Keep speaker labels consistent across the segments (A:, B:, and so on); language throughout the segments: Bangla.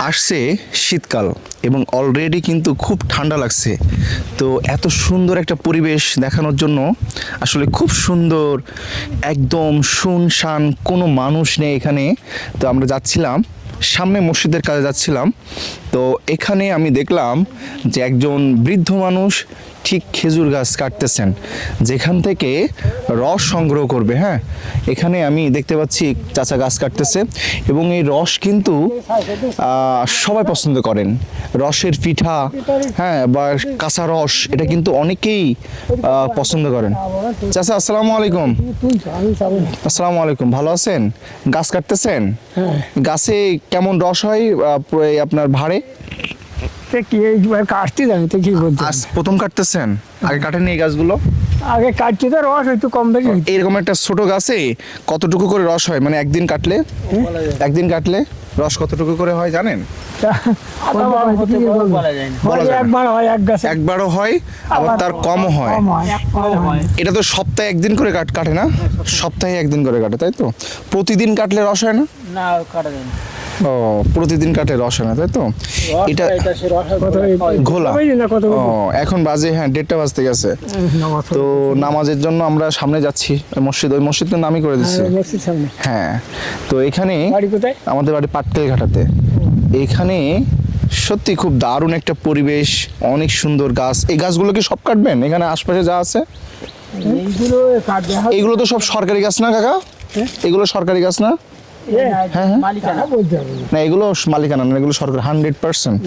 A: আসছে শীতকাল এবং অলরেডি কিন্তু খুব ঠান্ডা লাগছে। তো এত সুন্দর একটা পরিবেশ দেখানোর জন্য আসলে খুব সুন্দর, একদম শুনশান কোনো মানুষ নেই এখানে। তো আমরা যাচ্ছিলাম, সামনে মসজিদের কাজে যাচ্ছিলাম। তো এখানে আমি দেখলাম যে একজন বৃদ্ধ মানুষ ঠিক খেজুর গাছ কাটতেছেন যেখান থেকে রস সংগ্রহ করবে হ্যাঁ? এখানে আমি দেখতে পাচ্ছি চাচা গাছ কাটতেছে এবং এই রস কিন্তু সবাই পছন্দ করেন। রসের পিঠা হ্যাঁ বা কাঁচা রস এটা কিন্তু অনেকেই পছন্দ করেন। চাচা আসসালামু আলাইকুম। আসসালামু আলাইকুম ভালো আছেন? গাছ কাটতেছেন? গাছে কেমন রস হয় আপনার ভাড়ে?
B: কি এই কাটতে জানি তো কি বলতে
A: আজ প্রথম কাটতেছেন? আগে কাটেননি এই গাছগুলো?
B: আগে কাটতে তো রস একটু কম বেশি
A: এরকম একটা ছোট গাছে কতটুকু করে রস হয়? মানে একদিন কাটলে? একদিন কাটলে রস কতটুকু করে হয় জানেন।
B: একবার হয় এক গাছে।
A: একবারও হয় আবার তার কমও হয়
B: কম হয়। কম হয়।
A: এটা তো সপ্তাহে একদিন করে কাট কাটে না? সপ্তাহে একদিন করে কাটে তাই তো? প্রতিদিন কাটলে রস হয় না?
C: না কাটা যায় না।
A: ও প্রতিদিন কাটে রস হয় তাই তো? এটা ঘোলা।
B: বুঝলি না কত
A: ও এখন বাজে হ্যাঁ দেড়টা বাজতে গেছে। তো নামাজের জন্য আমরা সামনে যাচ্ছি ওই মসজিদ ওই মসজিদের নামই করে দিচ্ছে।
B: হ্যাঁ, মসজিদ সামনে।
A: হ্যাঁ তো এখানে আমাদের বাড়ি পাটকেল ঘাটাতে এখানে সত্যি খুব দারুণ একটা পরিবেশ অনেক সুন্দর গাছ। এই গাছগুলো কি সব কাটবেন? এখানে আশপাশে যা আছে? এগুলো তো সব সরকারি গাছ না কাকা? এগুলো সরকারি গাছ না?
B: হ্যাঁ
A: হ্যাঁ না এগুলো মালিকানা না এগুলো সরকার হান্ড্রেড পার্সেন্ট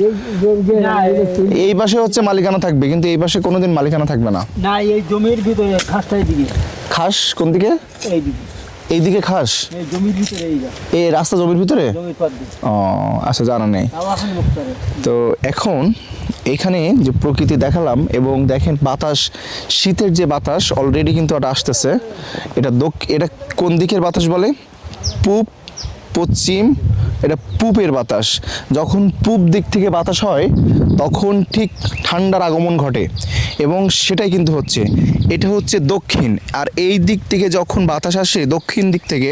B: এই
A: পাশে হচ্ছে মালিকানা থাকবে কিন্তু এই পাশে কোনোদিন মালিকানা থাকবে না।
C: না এই জমির ভিতরে ঘাসটা এইদিকে
A: খাস কোন দিকে?
C: এইদিকে
A: এইদিকে খাস?
C: এই জমির ভিতরে এই যা।
A: এই রাস্তা জমির ভিতরে? ও আচ্ছা জানা নেই। তো এখন এখানে যে প্রকৃতি দেখালাম এবং দেখেন বাতাস শীতের যে বাতাস অলরেডি কিন্তু এটা আসতেছে। এটা এটা কোন দিকের বাতাস বলে? পূব পশ্চিম, এটা পূবের বাতাস। যখন পূব দিক থেকে বাতাস হয়, তখন ঠিক ঠান্ডার আগমন ঘটে এবং সেটাই কিন্তু হচ্ছে। এটা হচ্ছে দক্ষিণ আর এই দিক থেকে যখন বাতাস আসে, দক্ষিণ দিক থেকে,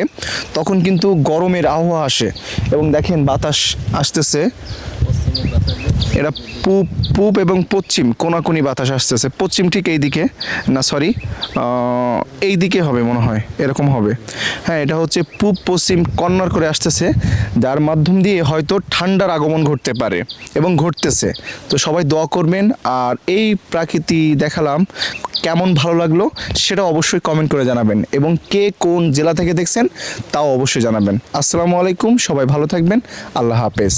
A: তখন কিন্তু গরমের আবহাওয়া আসে এবং দেখেন বাতাস আসতেছে। এটা পূব পূব এবং পশ্চিম, কোনাকুনি বাতাস আসতেছে। পশ্চিম ঠিক এই দিকে না সরি এই দিকে হবে মনে হয়, এরকম হবে। হ্যাঁ এটা হচ্ছে পূব, পশ্চিম কর্নার করে আসতেছে, যার মাধ্যম দিয়ে হয়তো ঠান্ডার আগমন ঘটতে পারে এবং ঘটতেছে। তো সবাই দোয়া করবেন, আর এই প্রাকৃতি দেখালাম কেমন ভালো লাগল সেটা অবশ্যই কমেন্ট করে জানাবেন এবং কে কোন জেলা থেকে দেখছেন তাও অবশ্যই জানাবেন। আসসালামু আলাইকুম, সবাই ভালো থাকবেন, আল্লাহ হাফেজ।